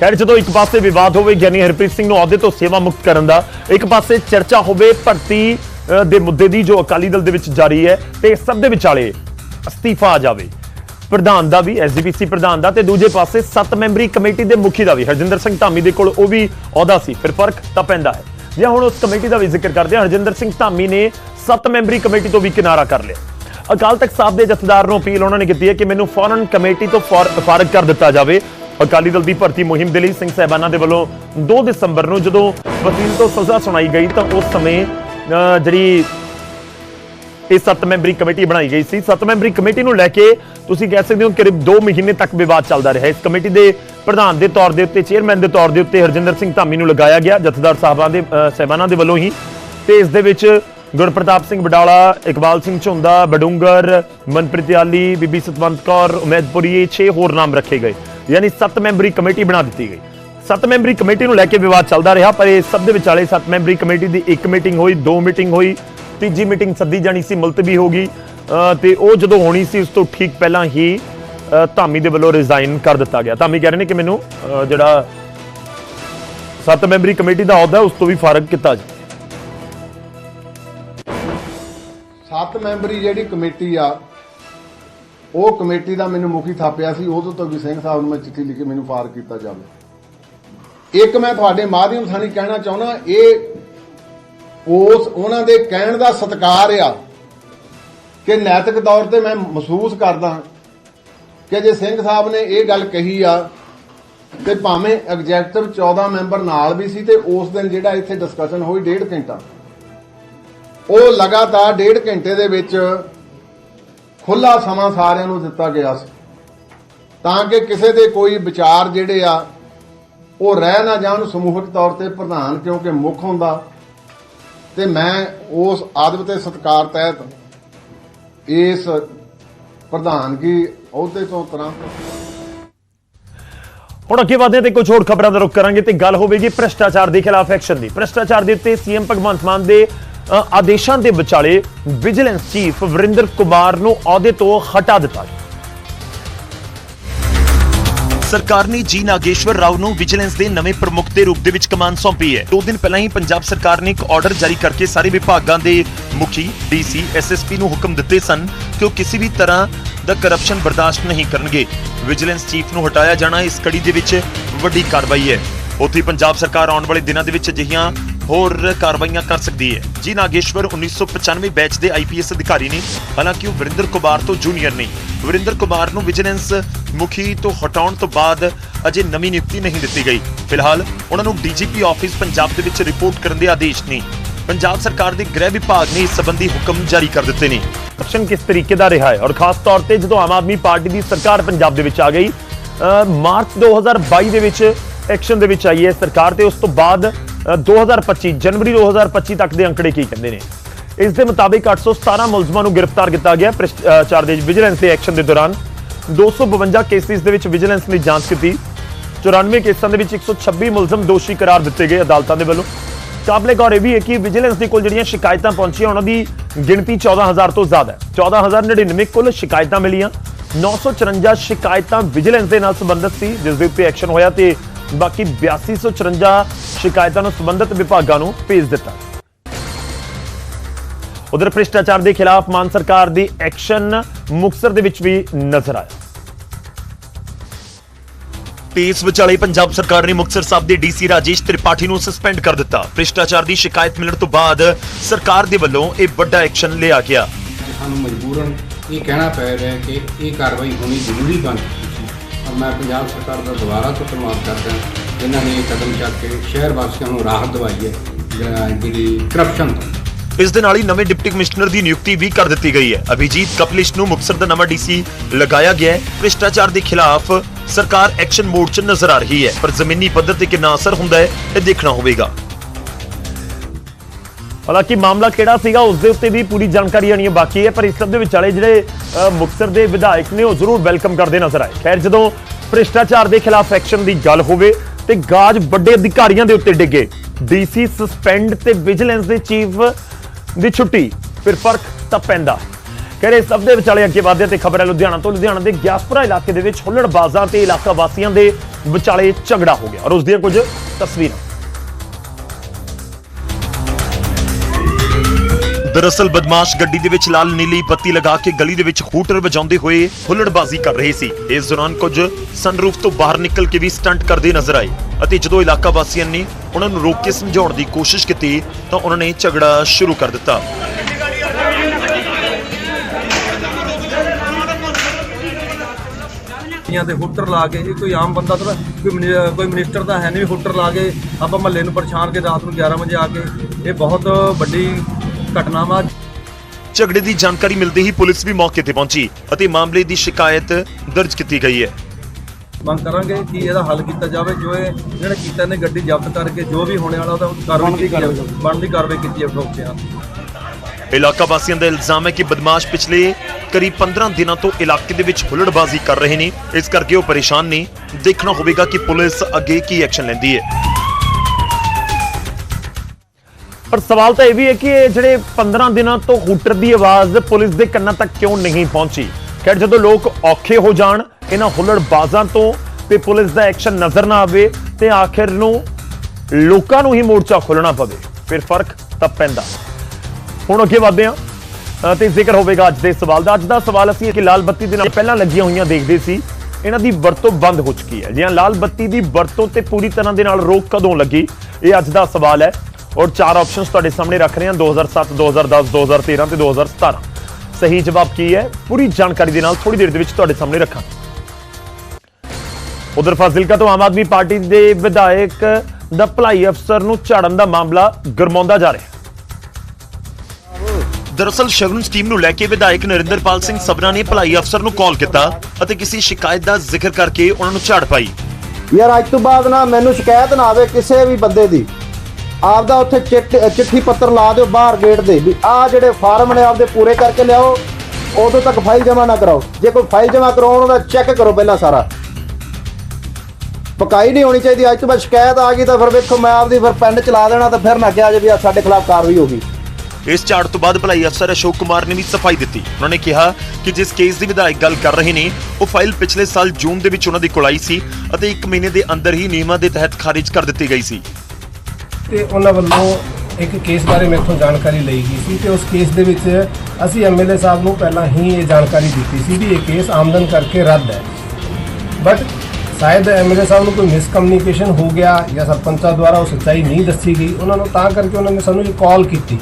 ਖੈਰ ਜਦੋਂ ਇੱਕ ਪਾਸੇ ਵਿਵਾਦ ਹੋਵੇ ਗਿਆਨੀ ਹਰਪ੍ਰੀਤ ਸਿੰਘ ਨੂੰ ਅਹੁਦੇ ਤੋਂ ਸੇਵਾ ਮੁਕਤ ਕਰਨ ਦਾ ਇੱਕ ਪਾਸੇ ਚਰਚਾ ਹੋਵੇ ਭਰਤੀ ਅ, ਦੇ ਮੁੱਦੇ ਦੀ ਜੋ ਅਕਾਲੀ ਦਲ ਦੇ ਵਿੱਚ ਜਾਰੀ ਹੈ ਤੇ ਇਸ ਸਭ ਦੇ ਵਿਚਾਲੇ ਅਸਤੀਫਾ ਆ ਜਾਵੇ। ਪ੍ਰਧਾਨ ਦਾ ਵੀ ਐਸਜੀਪੀਸੀ ਪ੍ਰਧਾਨ ਦਾ ਤੇ ਦੂਜੇ ਪਾਸੇ 7 ਮੈਂਬਰੀ ਕਮੇਟੀ ਦੇ ਮੁਖੀ ਦਾ ਵੀ। ਹਰਜਿੰਦਰ ਸਿੰਘ ਧਾਮੀ ਦੇ ਕੋਲ ਉਹ ਵੀ ਅਹੁਦਾ ਸੀ। ਫਿਰ ਫ਼ਰਕ ਤਾਂ ਪੈਂਦਾ ਹੈ। ਜੇ ਹੁਣ ਉਸ ਕਮੇਟੀ ਦਾ ਵੀ ਜ਼ਿਕਰ ਕਰਦੇ ਹਾਂ। ਹਰਜਿੰਦਰ ਸਿੰਘ ਧਾਮੀ ਨੇ 7 ਮੈਂਬਰੀ ਕਮੇਟੀ ਤੋਂ ਵੀ ਕਿਨਾਰਾ ਕਰ ਲਿਆ। ਅਕਾਲ ਤਖਤ ਸਾਹਿਬ ਦੇ ਜਥੇਦਾਰ ਨੂੰ ਅਪੀਲ ਉਹਨਾਂ ਨੇ ਕੀਤੀ ਹੈ ਕਿ ਮੈਨੂੰ ਫੌਰਨ ਕਮੇਟੀ ਤੋਂ ਫੌਰ- ਫਾਰਗ ਕਰ ਦਿੱਤਾ ਜਾਵੇ। ਅਕਾਲੀ ਦਲ ਦੀ ਭਰਤੀ ਮੁਹਿੰਮ ਦੇ ਲਈ ਸਿੰਘ ਸਾਹਿਬਾਨਾਂ ਦੇ ਵੱਲੋਂ 2 ਦਸੰਬਰ ਨੂੰ ਜਦੋਂ ਵਕੀਲ ਤੋਂ ਸਜ਼ਾ ਸੁਣਾਈ ਗਈ ਤਾਂ ਉਸ ਸਮੇਂ ਜਿਹੜੀ ਇਹ 7 ਮੈਂਬਰੀ ਕਮੇਟੀ ਬਣਾਈ ਗਈ ਸੀ। 7 ਮੈਂਬਰੀ ਕਮੇਟੀ ਨੂੰ ਲੈ ਕੇ ਤੁਸੀਂ ਕਹਿ ਸਕਦੇ ਹੋ ਕਰੀਬ 2 ਮਹੀਨੇ ਤੱਕ ਵਿਵਾਦ ਚੱਲਦਾ ਰਿਹਾ। ਇਸ ਕਮੇਟੀ ਦੇ ਪ੍ਰਧਾਨ ਦੇ ਤੌਰ ਦੇ ਉੱਤੇ ਚੇਅਰਮੈਨ ਦੇ ਤੌਰ ਦੇ ਉੱਤੇ ਹਰਜਿੰਦਰ ਸਿੰਘ ਧਾਮੀ ਨੂੰ ਲਗਾਇਆ ਗਿਆ। ਜਥੇਦਾਰ ਸਾਹਿਬਾਂ ਦੇ ਅਹ, ਸਾਹਿਬਾਨਾਂ ਦੇ ਵੱਲੋਂ ਹੀ। ਤੇ ਇਸ ਦੇ ਵਿੱਚ ਗੁਰਪ੍ਰਤਾਪ ਸਿੰਘ ਬਡਾਲਾ ਇਕਬਾਲ ਸਿੰਘ ਝੁੰਦਾ ਬਡੂੰਗਰ ਮਨਪ੍ਰੀਤ ਆਲੀ ਬੀਬੀ ਸਤਵੰਤ ਕੌਰ ਉਮੈਦਪੁਰੀ ਇਹ 6 ਹੋਰ ਨਾਮ ਰੱਖੇ ਗਏ। ਯਾਨੀ 7 ਮੈਂਬਰੀ ਕਮੇਟੀ ਬਣਾ ਦਿੱਤੀ ਗਈ। 7 ਮੈਂਬਰੀ ਕਮੇਟੀ ਨੂੰ ਲੈ ਕੇ ਵਿਵਾਦ ਚੱਲਦਾ ਰਿਹਾ ਪਰ ਇਹ ਸਭ ਦੇ ਵਿਚਾਲੇ 7 ਮੈਂਬਰੀ ਕਮੇਟੀ ਦੀ ਇੱਕ ਮੀਟਿੰਗ ਹੋਈ ਦੋ ਮੀਟਿੰਗ ਹੋਈ। ਤੀਜੀ ਮੀਟਿੰਗ ਸੱਦੀ ਜਾਣੀ ਸੀ, ਮੁਲਤਵੀ ਹੋ ਗਈ। ਤੇ ਉਹ ਜਦੋਂ ਹੋਣੀ ਸੀ, ਉਸ ਤੋਂ ਠੀਕ ਪਹਿਲਾਂ ਹੀ ਧਾਮੀ ਦੇ ਵੱਲੋਂ ਰਿਜ਼ਾਈਨ ਕਰ ਦਿੱਤਾ ਗਿਆ। ਧਾਮੀ ਕਹਿ ਰਹੇ ਨੇ ਕਿ ਮੈਨੂੰ ਜਿਹੜਾ 7 ਮੈਂਬਰੀ ਕਮੇਟੀ ਦਾ ਅਹੁਦਾ ਉਸ ਤੋਂ ਵੀ ਫਾਰਗ ਕੀਤਾ ਜਾਵੇ। ਸੱਤ ਮੈਂਬਰੀ ਜਿਹੜੀ ਕਮੇਟੀ ਆ, ਉਹ ਕਮੇਟੀ ਦਾ ਮੈਨੂੰ ਮੁਖੀ ਥਾਪਿਆ ਸੀ ਉਦੋਂ ਤੋਂ ਵੀ ਸਿੰਘ ਸਾਹਿਬ ਨੂੰ ਮੈਂ ਚਿੱਠੀ ਲਿਖ ਕੇ ਮੈਨੂੰ ਫਾਰਗ ਕੀਤਾ ਜਾਵੇ। ਇੱਕ ਮੈਂ ਤੁਹਾਡੇ ਮਾਧਿਅਮ ਸਾਨੀ ਕਹਿਣਾ ਚਾਹੁੰਦਾ, ਇਹ ਉਸ ਉਹਨਾਂ ਦੇ ਕਹਿਣ ਦਾ ਸਤਿਕਾਰ ਆ ਕਿ ਨੈਤਿਕ ਤੌਰ ਤੇ ਮੈਂ ਮਹਿਸੂਸ ਕਰਦਾ ਕਿ ਜੇ ਸਿੰਘ ਸਾਹਿਬ ਨੇ ਇਹ ਗੱਲ ਕਹੀ ਆ ਤੇ ਭਾਵੇਂ ਐਗਜ਼ੈਕਟਿਵ 14 ਮੈਂਬਰ ਨਾਲ ਵੀ ਸੀ ਤੇ ਉਸ ਦਿਨ ਜਿਹੜਾ ਇੱਥੇ ਡਿਸਕਸ਼ਨ ਹੋਈ ਡੇਢ ਘੰਟਾ, ਉਹ ਲਗਾਤਾਰ ਡੇਢ ਘੰਟੇ ਦੇ ਵਿੱਚ ਖੁੱਲਾ ਸਮਾਂ ਸਾਰਿਆਂ ਨੂੰ ਦਿੱਤਾ ਗਿਆ ਸੀ। ਤਾਂ ਕਿ ਕਿਸੇ ਦੇ ਕੋਈ ਵਿਚਾਰ ਜਿਹੜੇ ਆ, ਉਹ ਰਹਿ ਨਾ ਜਾਣ ਸਮੂਹਕ ਤੌਰ ਤੇ ਪ੍ਰਧਾਨ ਕਿਉਂਕਿ ਮੁੱਖ ਹੁੰਦਾ। ਤੇ ਮੈਂ ਉਸ ਆਦਬ ਤੇ ਸਤਕਾਰ ਤਹਿਤ ਇਸ ਪ੍ਰਧਾਨਗੀ ਅਹੁਦੇ ਤੋਂ ਤੁਰੰਤ ਹੁਣ ਅੱਗੇ ਵਧਦੇ ਤੇ ਕੁਝ ਹੋਰ ਖਬਰਾਂ ਦਾ ਰੁਖ ਕਰਾਂਗੇ ਤੇ ਗੱਲ ਹੋਵੇਗੀ ਭ੍ਰਿਸ਼ਟਾਚਾਰ ਦੇ ਖਿਲਾਫ ਐਕਸ਼ਨ ਦੀ। ਭ੍ਰਿਸ਼ਟਾਚਾਰ ਦੇ ਉੱਤੇ ਸੀਐਮ ਭਗਵੰਤ ਮਾਨ ਦੇ ਆਦੇਸ਼ਾਂ ਦੇ ਵਿਚਾਲੇ ਵਿਜੀਲੈਂਸ ਚੀਫ ਵਰਿੰਦਰ ਕੁਮਾਰ ਨੂੰ ਅਹੁਦੇ ਤੋਂ ਹਟਾ ਦਿੱਤਾ ਗਿਆ। ਸਰਕਾਰ ਨੇ ਜੀ ਨਾਗੇਸ਼ਵਰ ਰਾਓ ਨੂੰ ਵਿਜੀਲੈਂਸ ਦੇ ਨਵੇਂ ਪ੍ਰਮੁੱਖ ਦੇ ਰੂਪ ਦੇ ਵਿੱਚ ਕਮਾਨ ਸੌਂਪੀ ਹੈ। ਦੋ ਦਿਨ ਪਹਿਲਾਂ ਹੀ ਪੰਜਾਬ ਸਰਕਾਰ ਨੇ ਇੱਕ ਆਰਡਰ ਜਾਰੀ ਕਰਕੇ ਸਾਰੇ ਵਿਭਾਗਾਂ ਦੇ ਮੁਖੀ, ਡੀਸੀ, ਐਸਐਸਪੀ ਨੂੰ ਹੁਕਮ ਦਿੱਤੇ ਸਨ ਕਿ ਉਹ ਕਿਸੇ ਵੀ ਤਰ੍ਹਾਂ ਦਾ ਕਰਪਸ਼ਨ ਬਰਦਾਸ਼ਤ ਨਹੀਂ ਕਰਨਗੇ। ਵਿਜੀਲੈਂਸ ਚੀਫ ਨੂੰ ਹਟਾਇਆ ਜਾਣਾ ਇਸ ਕੜੀ ਦੇ ਵਿੱਚ ਵੱਡੀ ਕਾਰਵਾਈ ਹੈ। ਉੱਥੇ ਪੰਜਾਬ ਸਰਕਾਰ ਆਉਣ ਵਾਲੇ ਦਿਨਾਂ ਦੇ ਵਿੱਚ ਅਜਿਹੀਆਂ ਹੋਰ ਕਾਰਵਾਈਆਂ ਕਰ ਸਕਦੀ ਹੈ। ਜੀ ਨਾਗੇਸ਼ਵਰ 1995 ਬੈਚ ਦੇ ਆਈਪੀਐਸ ਅਧਿਕਾਰੀ ਨੇ ਹਾਲਾਂਕਿ ਉਹ ਵਰਿੰਦਰ ਕੁਮਾਰ ਤੋਂ ਜੂਨੀਅਰ ਨੇ। ਵਰਿੰਦਰ ਕੁਮਾਰ ਨੂੰ ਵਿਜੀਲੈਂਸ ਮੁਖੀ ਤੋਂ ਹਟਾਉਣ ਤੋਂ ਬਾਅਦ ਅਜੇ ਨਵੀਂ ਨਿਯੁਕਤੀ ਨਹੀਂ ਦਿੱਤੀ ਗਈ। ਫਿਲਹਾਲ ਉਹਨਾਂ ਨੂੰ ਡੀਜੀਪੀ ਆਫਿਸ ਪੰਜਾਬ ਦੇ ਵਿੱਚ ਰਿਪੋਰਟ ਕਰਨ ਦੇ ਆਦੇਸ਼ ਨੇ। ਪੰਜਾਬ ਸਰਕਾਰ ਦੇ ਗ੍ਰਹਿ ਵਿਭਾਗ ਨੇ ਇਸ ਸੰਬੰਧੀ ਹੁਕਮ ਜਾਰੀ ਕਰ ਦਿੱਤੇ ਨੇ। ਕਰਪਸ਼ਨ ਕਿਸ ਤਰੀਕੇ ਦਾ ਰਿਹਾ ਹੈ? ਔਰ ਖਾਸ ਤੌਰ ਤੇ ਜਦੋਂ ਆਮ ਆਦਮੀ ਪਾਰਟੀ ਦੀ ਸਰਕਾਰ ਪੰਜਾਬ ਦੇ ਵਿੱਚ ਆ ਗਈ ਅ, ਮਾਰਚ 2022 ਦੇ ਵਿੱਚ ਐਕਸ਼ਨ ਦੇ ਵਿੱਚ ਆਈ ਹੈ ਸਰਕਾਰ ਤੇ ਉਸ ਤੋਂ ਬਾਅਦ 2025 ਜਨਵਰੀ 2025 ਤੱਕ ਦੇ ਅੰਕੜੇ ਕੀ ਕਹਿੰਦੇ ਨੇ? ਇਸ ਦੇ ਮੁਤਾਬਿਕ 817 ਮੁਲਜ਼ਮਾਂ ਨੂੰ ਗ੍ਰਿਫਤਾਰ ਕੀਤਾ ਗਿਆ ਭ੍ਰਿਸ਼ਟਾਚਾਰ ਦੇ ਵਿਜੀਲੈਂਸ ਦੇ ਐਕਸ਼ਨ ਦੇ ਦੌਰਾਨ। 252 ਕੇਸਿਸ ਦੇ ਵਿੱਚ ਵਿਜੀਲੈਂਸ ਨੇ ਜਾਂਚ ਕੀਤੀ। 94 ਕੇਸਾਂ ਦੇ ਵਿੱਚ 126 ਮੁਲਜ਼ਮ ਦੋਸ਼ੀ ਕਰਾਰ ਦਿੱਤੇ ਗਏ ਅਦਾਲਤਾਂ ਦੇ ਵੱਲੋਂ। ਕਾਬਲੇ ਗੌਰ ਇਹ ਵੀ ਹੈ ਕਿ ਵਿਜੀਲੈਂਸ ਦੇ ਕੋਲ ਜਿਹੜੀਆਂ ਸ਼ਿਕਾਇਤਾਂ ਪਹੁੰਚੀਆਂ, ਉਹਨਾਂ ਦੀ ਗਿਣਤੀ 14000 ਤੋਂ ਜ਼ਿਆਦਾ ਹੈ। 14099 ਕੁੱਲ ਸ਼ਿਕਾਇਤਾਂ ਮਿਲੀਆਂ। 954 ਸ਼ਿਕਾਇਤਾਂ ਵਿਜੀਲੈਂਸ ਦੇ ਨਾਲ ਸੰਬੰਧਿਤ ਸੀ, ਜਿਸ ਦੇ ਉੱਤੇ ਐਕਸ਼ਨ ਹੋਇਆ ਤੇ ਬਾਕੀ 8254 ਸ਼ਿਕਾਇਤਾਂ ਨੂੰ ਸੰਬੰਧਿਤ ਵਿਭਾਗਾਂ ਨੂੰ ਭੇਜ ਦਿੱਤਾ। ਉਧਰ ਭ੍ਰਿਸ਼ਟਾਚਾਰ ਦੇ ਖਿਲਾਫ ਮਾਨ ਸਰਕਾਰ ਦੀ ਐਕਸ਼ਨ ਮੁਕਸਰ ਦੇ ਵਿੱਚ ਵੀ ਨਜ਼ਰ ਆਇਆ। ਇਸ ਵਿਚਾਲੇ ਪੰਜਾਬ ਸਰਕਾਰ ਨੇ ਮੁਕਤਸਰ ਸਾਹਿਬ ਦੇ ਡੀਸੀ ਰਾਜੇਸ਼ ਤ੍ਰਿਪਾਠੀ ਨੂੰ ਸਸਪੈਂਡ ਕਰ ਦਿੱਤਾ। ਭ੍ਰਿਸ਼ਟਾਚਾਰ ਦੀ ਸ਼ਿਕਾਇਤ ਮਿਲਣ ਤੋਂ ਬਾਅਦ ਸਰਕਾਰ ਦੇ ਵੱਲੋਂ ਇਹ ਵੱਡਾ ਐਕਸ਼ਨ ਲਿਆ ਗਿਆ। ਸਾਨੂੰ ਮਜਬੂਰਨ ਇਹ ਕਹਿਣਾ ਪੈ ਰਿਹਾ ਕਿ ਇਹ ਕਾਰਵਾਈ ਹੋਣੀ ਜ਼ਰੂਰੀ ਬਣ ਸੀ ਔਰ ਮੈਂ ਪੰਜਾਬ ਸਰਕਾਰ ਦਾ ਦੁਬਾਰਾ ਤੋਂ ਧੰਨਵਾਦ ਕਰਦਾ ਜਿਨ੍ਹਾਂ ਨੇ ਇਹ ਕਦਮ ਚੱਕ ਕੇ ਸ਼ਹਿਰ ਵਾਸੀਆਂ ਨੂੰ ਰਾਹਤ ਦਿਵਾਈ ਹੈ, ਜਿਹੜੀ ਕਰਪਸ਼ਨ ਤੋਂ। ਇਸ ਦੇ ਨਾਲ ਹੀ ਨਵੇਂ ਡਿਪਟੀ ਕਮਿਸ਼ਨਰ ਦੀ ਨਿਯੁਕਤੀ ਵੀ ਕਰ ਦਿੱਤੀ ਗਈ ਹੈ। ਅਭਿਜੀਤ ਕਪਲਿਸ਼ ਨੂੰ ਮੁਕਤਸਰ ਦਾ ਨਵਾਂ ਡੀਸੀ ਲਗਾਇਆ ਗਿਆ ਹੈ। ਭ੍ਰਿਸ਼ਟਾਚਾਰ ਦੇ ਖਿਲਾਫ ਸਰਕਾਰ ਐਕਸ਼ਨ ਮੋਡ 'ਚ ਨਜ਼ਰ ਆ ਰਹੀ ਹੈ, ਪਰ ਜ਼ਮੀਨੀ ਪੱਧਰ ਤੇ ਕਿੰਨਾ ਅਸਰ ਹੁੰਦਾ ਹੈ, ਇਹ ਦੇਖਣਾ ਹੋਵੇਗਾ। ਹਾਲਾਂਕਿ ਮਾਮਲਾ ਕਿਹੜਾ ਸੀਗਾ ਉਸ ਦੇ ਉੱਤੇ ਵੀ ਪੂਰੀ ਜਾਣਕਾਰੀ ਆਣੀ ਬਾਕੀ ਹੈ ਪਰ ਇਸ ਸਭ ਦੇ ਵਿਚਾਲੇ ਜਿਹੜੇ ਅ, ਮੁਕਤਸਰ ਦੇ ਵਿਧਾਇਕ ਨੇ ਉਹ ਜ਼ਰੂਰ ਵੈਲਕਮ ਕਰਦੇ ਨਜ਼ਰ ਆਏ। ਖੈਰ ਜਦੋਂ ਭ੍ਰਿਸ਼ਟਾਚਾਰ ਦੇ ਖਿਲਾਫ ਐਕਸ਼ਨ ਦੀ ਗੱਲ ਹੋਵੇ ਤੇ ਗਾਜ ਵੱਡੇ ਅਧਿਕਾਰੀਆਂ ਦੇ ਉੱਤੇ ਡਿੱਗੇ ਡੀਸੀ ਸਸਪੈਂਡ ਤੇ ਵਿਜੀਲੈਂਸ ਦੇ ਚੀਫ ਦੀ ਛੁੱਟੀ ਫਿਰ ਫ਼ਰਕ ਤਾਂ ਪੈਂਦਾ। ਖੈਰ ਇਸ ਸਭ ਦੇ ਵਿਚਾਲੇ ਅੱਗੇ ਵਧਦੇ ਤੇ ਖਬਰ ਹੈ ਲੁਧਿਆਣਾ ਤੋਂ ਲੁਧਿਆਣਾ ਦੇ ਗਿਆਸਪੁਰਾ ਇਲਾਕੇ ਦੇ ਵਿੱਚ ਹੁੱਲੜਬਾਜ਼ਾਂ ਤੇ ਇਲਾਕਾ ਵਾਸੀਆਂ ਦੇ ਵਿਚਾਲੇ ਝਗੜਾ ਹੋ ਗਿਆ। ਔਰ ਉਸ ਦੀਆਂ ਕੁਝ ਤਸਵੀਰਾਂ। ਦਰਅਸਲ ਬਦਮਾਸ਼ ਗੱਡੀ ਦੇ ਵਿੱਚ ਲਾਲ ਨੀਲੀ ਬੱਤੀ ਲਗਾ ਕੇ ਗਲੀ ਦੇ ਵਿੱਚ ਹੂਟਰ ਵਜਾਉਂਦੇ ਹੋਏ ਹੁੱਲੜਬਾਜ਼ੀ ਕਰ ਰਹੇ ਸੀ। ਇਸ ਦੌਰਾਨ ਕੁਝ ਸਨਰੂਫ ਤੋਂ ਬਾਹਰ ਨਿਕਲ ਕੇ ਵੀ ਸਟੰਟ ਕਰਦੇ ਨਜ਼ਰ ਆਏ ਅਤੇ ਜਦੋਂ ਇਲਾਕਾ ਵਾਸੀਆਂ ਨੇ ਉਹਨਾਂ ਨੂੰ ਰੋਕ ਕੇ ਸਮਝਾਉਣ ਦੀ ਕੋਸ਼ਿਸ਼ ਕੀਤੀ, ਤਾਂ ਉਹਨਾਂ ਨੇ ਝਗੜਾ ਸ਼ੁਰੂ ਕਰ ਦਿੱਤਾ। ਗੱਡੀਆਂ ਤੇ ਹੁੱਟਰ ਲਾ ਕੇ, ਇਹ ਕੋਈ ਆਮ ਬੰਦਾ ਤਾਂ ਕੋਈ ਮਨੀ- ਕੋਈ ਮਿਨਿਸਟਰ ਤਾਂ ਹੈ ਨਹੀਂ ਵੀ ਹੁੱਟਰ ਲਾ ਕੇ ਆਪਾਂ ਮਹੱਲੇ ਨੂੰ ਪਰੇਸ਼ਾਨ ਕੇ ਰਾਤ ਨੂੰ 11 ਵਜੇ ਆ ਕੇ। ਇਹ ਬਹੁਤ ਵੱਡੀ ਘਟਨਾ ਵਾ ਝਗੜੇ ਦੀ ਜਾਣਕਾਰੀ ਮਿਲਦੇ ਹੀ ਪੁਲਿਸ ਵੀ ਮੌਕੇ ਤੇ ਪਹੁੰਚੀ ਅਤੇ ਮਾਮਲੇ ਦੀ ਸ਼ਿਕਾਇਤ ਦਰਜ ਕੀਤੀ ਗਈ ਹੈ। ਮੰਗ ਕਰਾਂਗੇ ਕਿ ਇਹਦਾ ਹੱਲ ਕੀਤਾ ਜਾਵੇ ਜੋ ਇਹ ਨੇ ਕੀਤਾ ਨੇ ਗੱਡੀ ਜ਼ਬਤ ਕਰਕੇ ਜੋ ਵੀ ਹੋਣੇ ਵਾਲਾ ਉਹਦਾ ਕਾਰਵਾਈ ਕੀਤੀ ਜਾਵੇ। ਬਣਦੀ ਕਾਰਵਾਈ ਕੀਤੀ ਜਾਵੇ ਠੋਕਦੇ ਹਾਂ। ਇਲਾਕਾ ਵਾਸੀਆਂ ਦਾ ਇਲਜ਼ਾਮ ਹੈ ਕਿ ਬਦਮਾਸ਼ ਪਿਛਲੇ ਕਰੀਬ 15 ਦਿਨਾਂ ਤੋਂ ਇਲਾਕੇ ਦੇ ਵਿੱਚ ਹੁੱਲੜਬਾਜ਼ੀ ਕਰ ਰਹੇ ਨੇ। ਇਸ ਕਰਕੇ ਉਹ ਪਰੇਸ਼ਾਨ ਨੇ। ਦੇਖਣਾ ਹੋਵੇਗਾ ਕਿ ਪੁਲਿਸ ਅੱਗੇ ਕੀ ਐਕਸ਼ਨ ਲੈਂਦੀ ਹੈ। ਪਰ ਸਵਾਲ ਤਾਂ ਇਹ ਵੀ ਹੈ ਕਿ ਇਹ ਜਿਹੜੇ 15 ਦਿਨਾਂ ਤੋਂ ਹੂਟਰ ਦੀ ਆਵਾਜ਼ ਪੁਲਿਸ ਦੇ ਕੰਨਾਂ ਤੱਕ ਕਿਉਂ ਨਹੀਂ ਪਹੁੰਚੀ? ਖੈਰ ਜਦੋਂ ਲੋਕ ਔਖੇ ਹੋ ਜਾਣ ਇਹਨਾਂ ਹੁੱਲੜਬਾਜ਼ਾਂ ਤੋਂ ਤੇ ਪੁਲਿਸ ਦਾ ਐਕਸ਼ਨ ਨਜ਼ਰ ਨਾ ਆਵੇ ਤੇ ਆਖਿਰ ਨੂੰ ਲੋਕਾਂ ਨੂੰ ਹੀ ਮੋਰਚਾ ਖੋਲਣਾ ਪਵੇ। ਫਿਰ ਫ਼ਰਕ ਤਾਂ ਪੈਂਦਾ। ਹੁਣ ਅੱਗੇ ਵਧਦੇ ਹਾਂ। ਅ, ਤੇ ਜ਼ਿਕਰ ਹੋਵੇਗਾ ਅੱਜ ਦੇ ਸਵਾਲ ਦਾ। ਅੱਜ ਦਾ ਸਵਾਲ ਅਸੀਂ ਕਿ ਲਾਲ ਬੱਤੀ ਦੇ ਨਾਲ ਪਹਿਲਾਂ ਲੱਗੀਆਂ ਹੋਈਆਂ ਦੇਖਦੇ ਸੀ। ਇਹਨਾਂ ਦੀ ਵਰਤੋਂ ਬੰਦ ਹੋ ਚੁੱਕੀ ਹੈ। ਜਾਂ ਲਾਲ ਬੱਤੀ ਦੀ ਵਰਤੋਂ ਤੇ ਪੂਰੀ ਤਰ੍ਹਾਂ ਦੇ ਨਾਲ ਰੋਕ ਕਦੋਂ ਲੱਗੀ? ਇਹ ਅੱਜ ਦਾ ਸਵਾਲ ਹੈ। ਔਰ ਚਾਰ ਆਪਸ਼ਨਸ ਤੁਹਾਡੇ ਸਾਹਮਣੇ ਰੱਖ ਰਹੇ ਹਾਂ 2007 2010 2013 ਤੇ 2017 ਸਹੀ ਜਵਾਬ ਕੀ ਹੈ? ਪੂਰੀ ਜਾਣਕਾਰੀ ਦੇ ਨਾਲ ਥੋੜੀ ਦੇਰ ਦੇ ਵਿੱਚ ਤੁਹਾਡੇ ਸਾਹਮਣੇ ਰੱਖਾਂ ਉਧਰ ਫਾਜ਼ਿਲਕਾ ਤੋਂ ਆਮ ਆਦਮੀ ਪਾਰਟੀ ਦੇ ਵਿਧਾਇਕ ਦਾ ਭਲਾਈ ਅਫਸਰ ਨੂੰ ਝਾੜਨ ਦਾ ਮਾਮਲਾ ਗਰਮਾਉਂਦਾ ਜਾ ਰਿਹਾ ਹੈ। ਦਰਅਸਲ ਸ਼ਗਨ ਸਕੀਮ ਨੂੰ ਲੈ ਕੇ ਵਿਧਾਇਕ ਨਰਿੰਦਰਪਾਲ ਸਿੰਘ ਸਬਨਾ ਨੇ ਭਲਾਈ ਅਫਸਰ ਨੂੰ ਕਾਲ ਕੀਤਾ ਅਤੇ ਕਿਸੇ ਸ਼ਿਕਾਇਤ ਦਾ ਜ਼ਿਕਰ ਕਰਕੇ ਉਹਨਾਂ ਨੂੰ ਝਾੜ ਪਾਈ। ਯਾਰ ਅੱਜ ਤੋਂ ਬਾਅਦ ਨਾ ਮੈਨੂੰ ਸ਼ਿਕਾਇਤ ਨਾ ਆਵੇ ਕਿਸੇ ਵੀ ਬੰਦੇ ਦੀ। ਆਪਦਾ ਉੱਥੇ ਚਿੱਠ- ਚਿੱਠੀ ਪੱਤਰ ਲਾ ਦਿਓ ਬਾਹਰ ਗੇਟ ਦੇ ਵੀ ਆ ਜਿਹੜੇ ਫਾਰਮ ਨੇ ਆਪਦੇ ਪੂਰੇ ਕਰਕੇ ਲਿਆਓ, ਉਦੋਂ ਤੱਕ ਫਾਈਲ ਜਮ੍ਹਾਂ ਨਾ ਕਰਾਓ। ਜੇ ਕੋਈ ਫਾਈਲ ਜਮ੍ਹਾਂ ਕਰਾਉਣ ਉਹਦਾ ਚੈੱਕ ਕਰੋ ਪਹਿਲਾਂ ਸਾਰਾ। ਪਕਾਈ ਨਹੀਂ ਹੋਣੀ ਚਾਹੀਦੀ, ਅੱਜ ਤੋਂ ਬਾਅਦ ਸ਼ਿਕਾਇਤ ਆ ਗਈ ਤਾਂ ਫਿਰ ਵੇਖੋ, ਮੈਂ ਆਪਦੀ ਫਿਰ ਪੈਨ ਚਲਾ ਦੇਣਾ ਤਾਂ ਫਿਰ ਨਾ ਕਿਹਾ ਜੇ ਵੀ ਆਹ ਸਾਡੇ ਖਿਲਾਫ ਕਾਰਵਾਈ ਹੋਗੀ ਇਸ ਝਾੜ ਤੋਂ ਬਾਅਦ ਭਲਾਈ ਅਫਸਰ ਅਸ਼ੋਕ ਕੁਮਾਰ ਨੇ ਵੀ ਸਫ਼ਾਈ ਦਿੱਤੀ। ਉਹਨਾਂ ਨੇ ਕਿਹਾ ਕਿ ਜਿਸ ਕੇਸ ਦੀ ਵਿਧਾਇਕ ਗੱਲ ਕਰ ਰਹੇ ਨੇ, ਉਹ ਫਾਈਲ ਪਿਛਲੇ ਸਾਲ ਜੂਨ ਦੇ ਵਿੱਚ ਉਹਨਾਂ ਦੀ ਕੋਲ ਆਈ ਸੀ ਅਤੇ 1 ਮਹੀਨੇ ਦੇ ਅੰਦਰ ਹੀ ਨਿਯਮਾਂ ਦੇ ਤਹਿਤ ਖਾਰਿਜ ਕਰ ਦਿੱਤੀ ਗਈ ਸੀ। ਤੇ ਉਹਨਾਂ ਵੱਲੋਂ ਇੱਕ ਕੇਸ ਬਾਰੇ ਮੇਰੇ ਤੋਂ ਜਾਣਕਾਰੀ ਲਈ ਗਈ ਸੀ ਤੇ ਉਸ ਕੇਸ ਦੇ ਵਿੱਚ ਅਸੀਂ ਐਮਐਲਏ ਸਾਹਿਬ ਨੂੰ ਪਹਿਲਾਂ ਹੀ ਇਹ ਜਾਣਕਾਰੀ ਦਿੱਤੀ ਸੀ ਵੀ ਇਹ ਕੇਸ ਆਮਦਨ ਕਰਕੇ ਰੱਦ ਹੈ। ਬਟ ਸ਼ਾਇਦ ਐਮਐਲਏ ਸਾਹਿਬ ਨੂੰ ਕੋਈ ਮਿਸਕਮਿਊਨੀਕੇਸ਼ਨ ਹੋ ਗਿਆ ਜਾਂ ਸਰਪੰਚਾਂ ਦੁਆਰਾ ਉਹ ਸੱਚਾਈ ਨਹੀਂ ਦੱਸੀ ਗਈ, ਉਹਨਾਂ ਨੂੰ ਤਾਂ ਕਰਕੇ ਉਹਨਾਂ ਨੇ ਸਾਨੂੰ ਇਹ ਕਾਲ ਕੀਤੀ।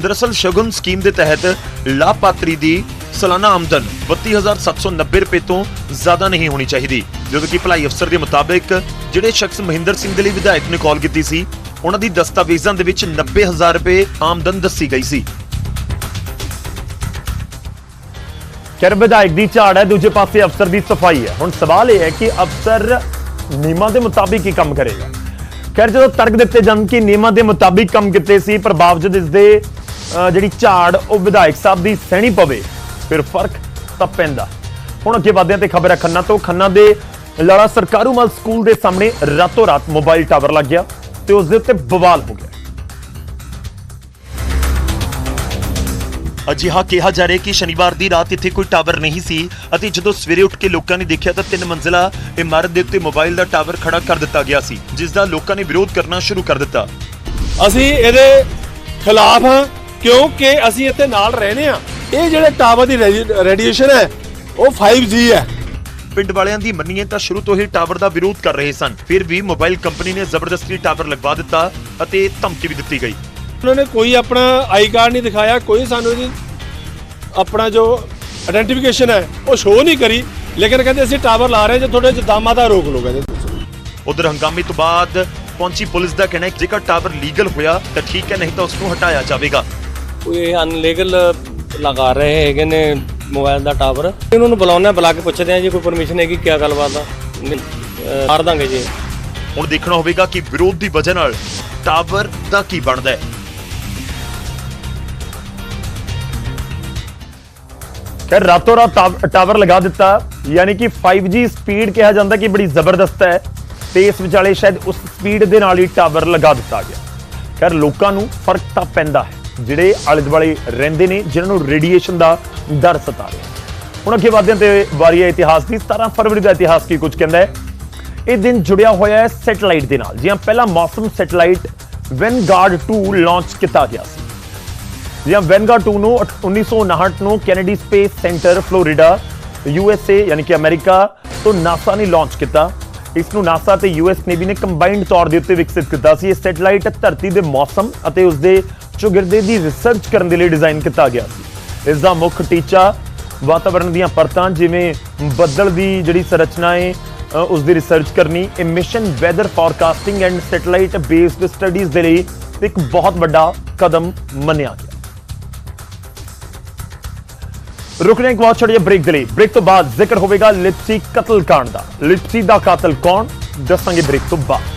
ਦਰਅਸਲ ਸ਼ਗੁਨ ਸਕੀਮ ਦੇ ਤਹਿਤ ਲਾਭਪਾਤਰੀ ਦੀ ਸਾਲਾਨਾ ਆਮਦਨ 32790 ਰੁਪਏ ਤੋਂ ਜ਼ਿਆਦਾ ਨਹੀਂ ਹੋਣੀ ਚਾਹੀਦੀ, ਜਦੋਂ ਕਿ ਭਲਾਈ ਅਫਸਰ ਦੇ ਮੁਤਾਬਿਕ ਜਿਹੜੇ ਸ਼ਖਸ ਮਹਿੰਦਰ ਸਿੰਘ ਦੇ ਲਈ ਵਿਧਾਇਕ ਨੇ ਕਾਲ ਕੀਤੀ ਸੀ ਉਹਨਾਂ ਦੀ ਦਸਤਾਵੇਜ਼ਾਂ ਦੇ ਵਿੱਚ 90000 ਰੁਪਏ ਆਮਦਨ ਦੱਸੀ ਗਈ ਸੀ। ਖੈਰ, ਵਿਧਾਇਕ ਦੀ ਝਾੜ ਹੈ, ਦੂਜੇ ਪਾਸੇ ਅਫਸਰ ਦੀ ਸਫ਼ਾਈ ਹੈ। ਹੁਣ ਸਵਾਲ ਇਹ ਹੈ ਕਿ ਅਫਸਰ ਨਿਯਮਾਂ ਦੇ ਮੁਤਾਬਿਕ ਹੀ ਕੰਮ ਕਰੇਗਾ? ਖੈਰ, ਜਦੋਂ ਤਰਕ ਦਿੱਤੇ ਜਾਣ ਕਿ ਨਿਯਮਾਂ ਦੇ ਮੁਤਾਬਿਕ ਕੰਮ ਕੀਤੇ ਸੀ, ਪਰ ਬਾਵਜੂਦ ਇਸ ਦੇ ਜਿਹੜੀ ਝਾੜ, ਉਹ ਵਿਧਾਇਕ ਸਾਹਿਬ ਦੀ ਸਹਿਣੀ ਪਵੇ, ਫਿਰ ਫ਼ਰਕ ਤਾਂ ਪੈਂਦਾ। ਹੁਣ ਅੱਗੇ ਵਧਦੇ ਹਾਂ ਤੇ ਖਬਰ ਹੈ ਖੰਨਾ ਤੋਂ। ਖੰਨਾ ਦੇ ਲਾਲਾ ਸਰਕਾਰੂਮਲ ਸਕੂਲ ਦੇ ਸਾਹਮਣੇ ਰਾਤੋਂ ਰਾਤ ਮੋਬਾਈਲ ਟਾਵਰ ਲੱਗ ਗਿਆ। ਤੇ ਉਸ ਦੇ ਉੱਤੇ ਬਵਾਲ ਹੋ ਗਿਆ। ਅਜਿਹਾ ਕਿਹਾ ਜਾ ਰਿਹਾ ਕਿ ਸ਼ਨੀਵਾਰ ਦੀ ਰਾਤ ਇੱਥੇ ਕੋਈ ਟਾਵਰ ਨਹੀਂ ਸੀ ਅਤੇ ਜਦੋਂ ਸਵੇਰੇ ਉੱਠ ਕੇ ਲੋਕਾਂ ਨੇ ਦੇਖਿਆ ਤਾਂ ਤਿੰਨ ਮੰਜ਼ਿਲਾ ਇਮਾਰਤ ਦੇ ਉੱਤੇ ਮੋਬਾਈਲ ਦਾ ਟਾਵਰ ਖੜਾ ਕਰ ਦਿੱਤਾ ਗਿਆ ਸੀ ਜਿਸ ਦਾ ਲੋਕਾਂ ਨੇ ਵਿਰੋਧ ਕਰਨਾ ਸ਼ੁਰੂ ਕਰ ਦਿੱਤਾ। ਅਸੀਂ ਇਹਦੇ ਖਿਲਾਫ ਹਾਂ ਕਿਉਂਕਿ ਅਸੀਂ ਇੱਥੇ ਨਾਲ ਰਹਿੰਦੇ ਆ ਇਹ ਜਿਹੜੇ ਟਾਵਰ ਦੀ ਰੇਡੀਏਸ਼ਨ ਹੈ ਉਹ 5G ਹੈ। ਪਿੰਡ ਵਾਲਿਆਂ ਦੀ ਮੰਨੀਏ ਤਾਂ ਸ਼ੁਰੂ ਤੋਂ ਹੀ ਟਾਵਰ ਦਾ ਵਿਰੋਧ ਕਰ ਰਹੇ ਸਨ। ਫਿਰ ਵੀ ਮੋਬਾਈਲ ਕੰਪਨੀ ਨੇ ਜ਼ਬਰਦਸਤੀ ਟਾਵਰ ਲਗਵਾ ਦਿੱਤਾ ਅਤੇ ਧਮਕੀ ਵੀ ਦਿੱਤੀ ਗਈ। ਉਹਨਾਂ ਨੇ ਕੋਈ ਆਪਣਾ ਆਈ ਕਾਰਡ ਨਹੀਂ ਦਿਖਾਇਆ ਕੋਈ ਸਾਨੂੰ ਇਹਦੀ ਆਪਣਾ ਜੋ ਆਇਡੈਂਟੀਫਿਕੇਸ਼ਨ ਹੈ ਉਹ ਸ਼ੋਅ ਨਹੀਂ ਕਰੀ। ਲੇਕਿਨ ਕਹਿੰਦੇ ਅਸੀਂ ਟਾਵਰ ਲਾ ਰਹੇ ਹਾਂ ਜੇ ਤੁਹਾਡੇ ਜਦਾਮਾਂ ਦਾ ਰੋਕ ਲਓ ਕਹਿੰਦੇ ਉਧਰ ਹੰਗਾਮੇ ਤੋਂ ਬਾਅਦ ਪਹੁੰਚੀ ਪੁਲਿਸ ਦਾ ਕਹਿਣਾ ਹੈ ਕਿ ਜੇਕਰ ਟਾਵਰ ਲੀਗਲ ਹੋਇਆ ਤਾਂ ਠੀਕ ਹੈ ਨਹੀਂ ਤਾਂ ਉਸ ਨੂੰ ਹਟਾਇਆ ਜਾਵੇਗਾ। ਕੋਈ ਅਨਲੀਗਲ ਲਗਾ ਰਹੇ ਹੈਗੇ ਨੇ ਮੋਬਾਈਲ ਦਾ ਟਾਵਰ। ਇਹਨਾਂ ਨੂੰ ਬੁਲਾਉਣਾ ਬੁਲਾ ਕੇ ਪੁੱਛਦੇ ਆ ਜੀ ਕੋਈ ਪਰਮਿਸ਼ਨ ਹੈਗੀ ਕੀ ਗੱਲਬਾਤ ਆ? ਮਾਰ ਦਾਂਗੇ ਜੀ। ਹੁਣ ਦੇਖਣਾ ਹੋਵੇਗਾ ਕਿ ਵਿਰੋਧ ਦੀ ਵਜ੍ਹਾ ਨਾਲ ਟਾਵਰ ਦਾ ਕੀ ਬਣਦਾ ਹੈ। ਖੈਰ ਰਾਤੋਂ ਰਾਤ ਟਾਵ- ਟਾਵਰ ਲਗਾ ਦਿੱਤਾ ਯਾਨੀ ਕਿ 5G ਸਪੀਡ ਕਿਹਾ ਜਾਂਦਾ ਕਿ ਬੜੀ ਜ਼ਬਰਦਸਤ ਹੈ ਤੇ ਇਸ ਵਿਚਾਲੇ ਸ਼ਾਇਦ ਉਸ ਸਪੀਡ ਦੇ ਨਾਲ ਹੀ ਟਾਵਰ ਲਗਾ ਦਿੱਤਾ ਗਿਆ। ਖੈਰ ਲੋਕਾਂ ਨੂੰ ਫ਼ਰਕ ਤਾਂ ਪੈਂਦਾ ਹੈ। ਜਿਹੜੇ ਆਲੇ ਦੁਆਲੇ ਰਹਿੰਦੇ ਨੇ, ਜਿਨ੍ਹਾਂ ਨੂੰ ਰੇਡੀਏਸ਼ਨ ਦਾ ਡਰ ਸਤਾ ਰਿਹਾ ਹੁਣ ਅੱਗੇ ਵਧਦੇ ਤੇ ਵਾਰੀ ਹੈ ਇਤਿਹਾਸ ਦੀ 17 ਫਰਵਰੀ ਦਾ ਇਤਿਹਾਸ ਕੀ ਕੁਝ ਕਹਿੰਦਾ ਹੈ? ਇਹ ਦਿਨ ਜੁੜਿਆ ਹੋਇਆ ਹੈ ਸੈਟੇਲਾਈਟ ਦੇ ਨਾਲ, ਜਿਵੇਂ ਪਹਿਲਾ ਮੌਸਮ ਸੈਟੇਲਾਈਟ ਵੈਨਗਾਰਡ 2 ਲਾਂਚ ਕੀਤਾ ਗਿਆ ਸੀ। ਜਿਵੇਂ ਵੈਨਗਾਰਡ 2 ਨੂੰ 1959 ਨੂੰ Kennedy Space Center Florida USA ਯਾਨੀ ਕਿ ਅਮਰੀਕਾ ਤੋਂ ਨਾਸਾ ਨੇ ਲਾਂਚ ਕੀਤਾ। ਇਸ ਨੂੰ ਨਾਸਾ ਤੇ ਯੂਐਸ ਨੇਵੀ ਨੇ ਕੰਬਾਈਨਡ ਤੌਰ ਦੇ ਉੱਤੇ ਵਿਕਸਿਤ ਕੀਤਾ ਸੀ। ਇਹ ਸੈਟੇਲਾਈਟ ਧਰਤੀ ਦੇ ਮੌਸਮ ਅਤੇ ਉਸ ਦੇ ਚੁਗਿਰਦੇ ਦੀ ਰਿਸਰਚ ਕਰਨ ਦੇ ਲਈ ਡਿਜ਼ਾਈਨ ਕੀਤਾ ਗਿਆ ਸੀ। ਇਸ ਦਾ ਮੁੱਖ ਟੀਚਾ ਵਾਤਾਵਰਣ ਦੀਆਂ ਪਰਤਾਂ ਜਿਵੇਂ ਬੱਦਲ ਦੀ ਜਿਹੜੀ ਸੰਰਚਨਾ ਹੈ ਅ, ਉਸ ਦੀ ਰਿਸਰਚ ਕਰਨੀ mission weather forecasting and satellite based studies ਦੇ ਲਈ ਇੱਕ ਬਹੁਤ ਵੱਡਾ ਕਦਮ ਮੰਨਿਆ ਗਿਆ। ਰੁਕਨੇ ਇੱਕ ਬਹੁਤ ਛੋਟੇ ਬ੍ਰੇਕ ਦੇ ਲਈ। ਬ੍ਰੇਕ ਤੋਂ ਬਾਅਦ ਜ਼ਿਕਰ ਹੋਵੇਗਾ ਲਿਪਸੀ ਕਤਲ ਕਾਂਡ ਦਾ। ਲਿਪਸੀ ਦਾ ਕਾਤਲ ਕੌਣ? ਦੱਸਾਂਗੇ ਬ੍ਰੇਕ ਤੋਂ ਬਾਅਦ।